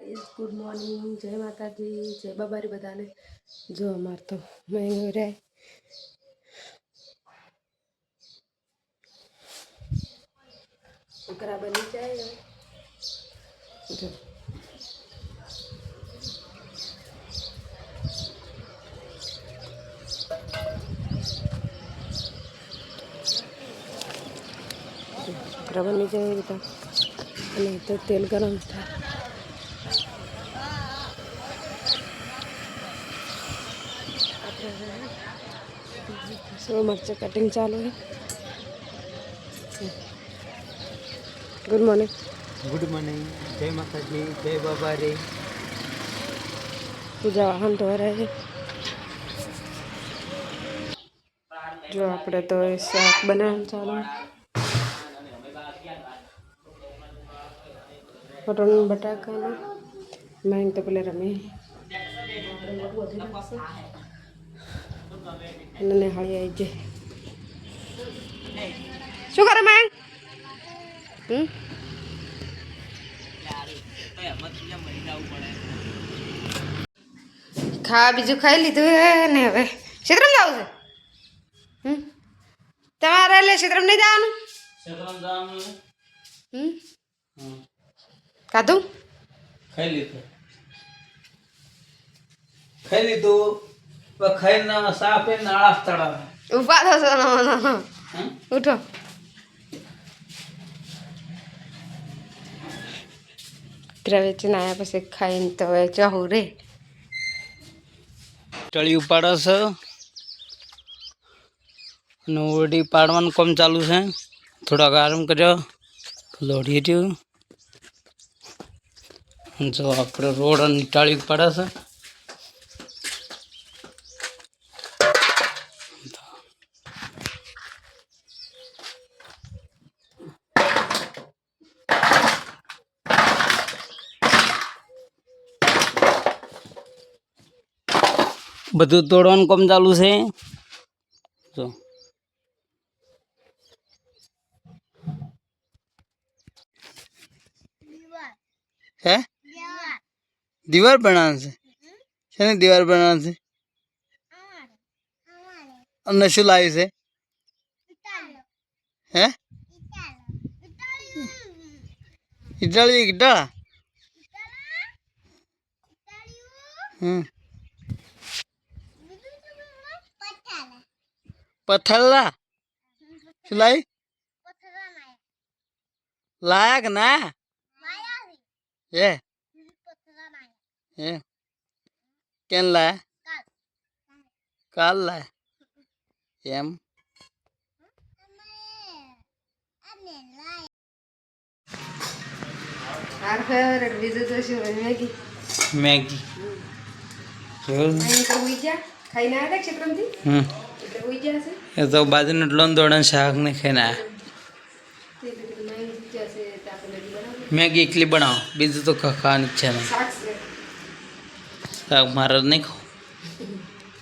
Guys good morning જય માતાજી જય બાબારી બધાને જો અમાર તો મહેંગો રે છોકરા બની જાય હવે જો છોકરા બની જાય બધા અને તો તેલ ગરમ થાય સેવ મરચાં કટિંગ ચાલુ છે ગુડ મોર્નિંગ ગુડ મોર્નિંગ જય માતાજી જય બાબા રે પૂજા વાહન ધોરાય છે જો આપણે તો એ શાક બનાવવાનું ચાલુ પટોળનું બટાકાનું મેં તો પેલે રમી અને નિહાળી આવી જાય. શું કરે મેં? હમ? ખાવા બીજું ખાઈ લીધું હે ને હવે? ક્ષેત્રમ જવું છે? હમ? તમારે એટલે ક્ષેત્રમ નહીં જવાનું? હમ. ખાધું? ખાઈ લીધું. ખાઈ લીધું. પણ ખાઈને સા પીને આળસ ચડાવે. ઊભા થશો નો નો નો. ઉઠો. વેચીને આવ્યા પછી ખાઈને તો હવે જવું રે. ટળી ઉપાડે છે. અને ઓરડી પાડવાનું કામ ચાલુ છે. થોડાક આરામ કર્યો લોઢી રહ્યું. જો આપણે રોડ અને ટાળી ઉપાડે છે. બધું તોડવાનું કામ ચાલુ છે જો હે દીવાર બનાવશે છે ને દીવાર બનાવશે અમને શું લાવ્યું છે હે ઇટાળી ઇટાળા હમ પથ્થરલા? શું લાવી લાયક ના? એ એ કેમ લાય? કાલ લાય. એમ? મેગી? ખાઈને આવ્યા ક્ષેત્રમથી? એટલે ઉઈ ગયા છે એ તો બાજુનું લોન દોડન શાક ને ખાઈને કીધું મેગી એકલી બનાવો. બીજું તો ખાવાની ઈચ્છા નહીં શાક છે. શાક મારે નહીં ખાવું.